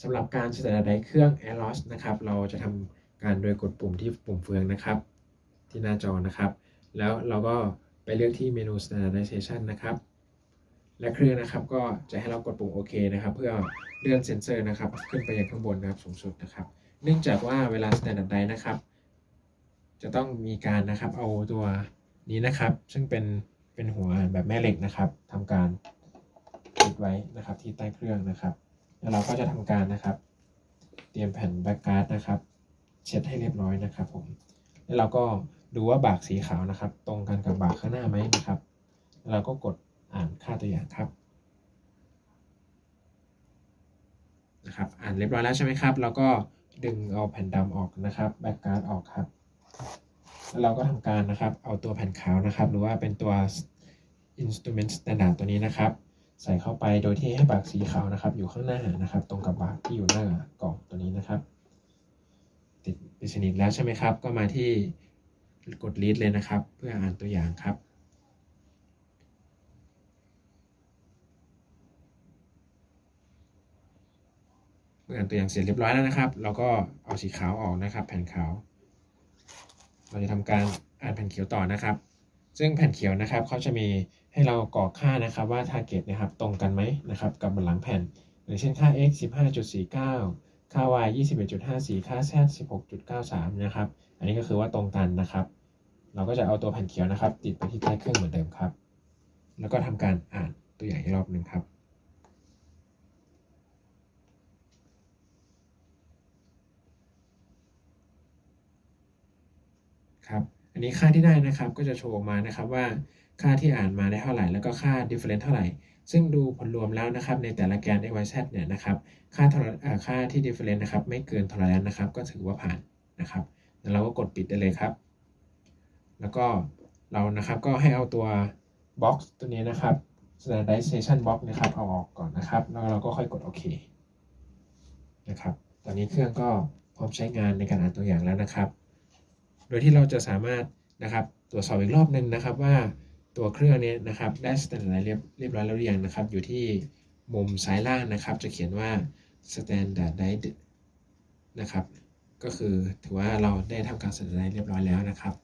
สำหรับการ standardize เครื่อง AirLoss นะครับ เราจะทำการโดยกดปุ่มที่ปุ่มเฟืองนะครับ ที่หน้าจอนะครับ แล้วเราก็ไปเลือกที่เมนู standardization นะครับ และเครื่องนะครับก็จะให้เรากดปุ่มโอเคนะครับ เพื่อเลื่อนเซ็นเซอร์นะครับ ขึ้นไปยังข้างบนนะครับสูงสุดนะครับ เนื่องจากว่าเวลา standardize นะครับ จะต้องมีการนะครับเอาตัวนี้นะครับ ซึ่งเป็นเป็นหัวแบบแม่เหล็กนะครับทำการติดไว้นะครับที่ใต้เครื่องนะครับ แล้วเราก็จะทำการนะครับ เตรียมแผ่นแบ็กการ์ดนะครับ เช็ดให้เรียบร้อยนะครับ ผม แล้วเราก็ดูว่าบากสีขาวนะครับ ตรงกันกับบากข้างหน้าไหมนะครับ เราก็กดอ่านค่าตัวอย่างครับนะครับ อ่านเรียบร้อยแล้วใช่ไหมครับเราก็ดึงเอาแผ่นดำออกนะครับแบ็กการ์ดออกครับ แล้วเราก็ทำการนะครับ เอาตัวแผ่นขาวนะครับ หรือว่าเป็นตัว instrument standard ตัวนี้นะครับ ใส่เข้าไปโดยที่ให้บากสีขาวนะครับ อยู่ข้างหน้านะครับ ตรงกับบากที่อยู่หน้ากล่องตัวนี้นะครับ ติดปิดสนิทแล้วใช่ไหมครับ ก็มาที่กด read เลยนะครับ เพื่ออ่านตัวอย่างครับเมื่ออ่านตัวอย่างเสร็จเรียบร้อยแล้วนะครับ เราก็เอาสีขาวออกนะครับ แผ่นขาว เราจะทำการอ่านแผ่นเขียวต่อนะครับ ซึ่งแผ่นเขียวนะครับเขาจะมีให้เรากรอกค่านะครับว่า target นะครับตรงกันไหมนะครับกับบนหลังแผ่นอย่างเช่นค่า x 15.49 ค่า y 21.54 ค่า z 16.93 นะครับ อันนี้ก็คือว่าตรงกันนะครับ เราก็จะเอาตัวแผ่นเขียวนะครับ ติดไปที่ใต้เครื่องเหมือนเดิมครับ แล้วก็ทำการอ่านตัวอย่างอีกรอบหนึ่งครับครับ อันนี้ค่าที่ได้นะครับก็จะโชว์มานะครับว่าค่าที่อ่านมาได้เท่าไหร่ แล้วก็ค่า difference เท่าไหร่ ซึ่งดูผลรวมแล้วนะครับในแต่ละแกน x y z เนี่ยนะครับค่าทอ่าค่าที่ difference นะครับไม่เกิน tolerance นะครับก็ถือว่าผ่านนะครับแล้วเราก็กดปิดได้เลยครับ แล้วก็เรานะครับก็ให้เอาตัว box ตัวนี้นะครับ standardization box นะครับเอาออกก่อนนะครับแล้วเราก็ค่อยกดโอเคนะครับตอนนี้เครื่องก็พร้อมใช้งานในการอ่านตัวอย่างแล้วนะครับ โดยที่เราจะสามารถนะครับตรวจสอบอีกรอบหนึ่งนะครับว่าตัวเครื่องนี้นะครับได้สแตนดาร์ดเรียบเรียบร้อยแล้วหรือยังนะครับ อยู่ที่มุมซ้ายล่างนะครับ จะเขียนว่า standardized นะครับ ก็คือถือว่าเราได้ทำการ standardize เรียบร้อยแล้วนะครับ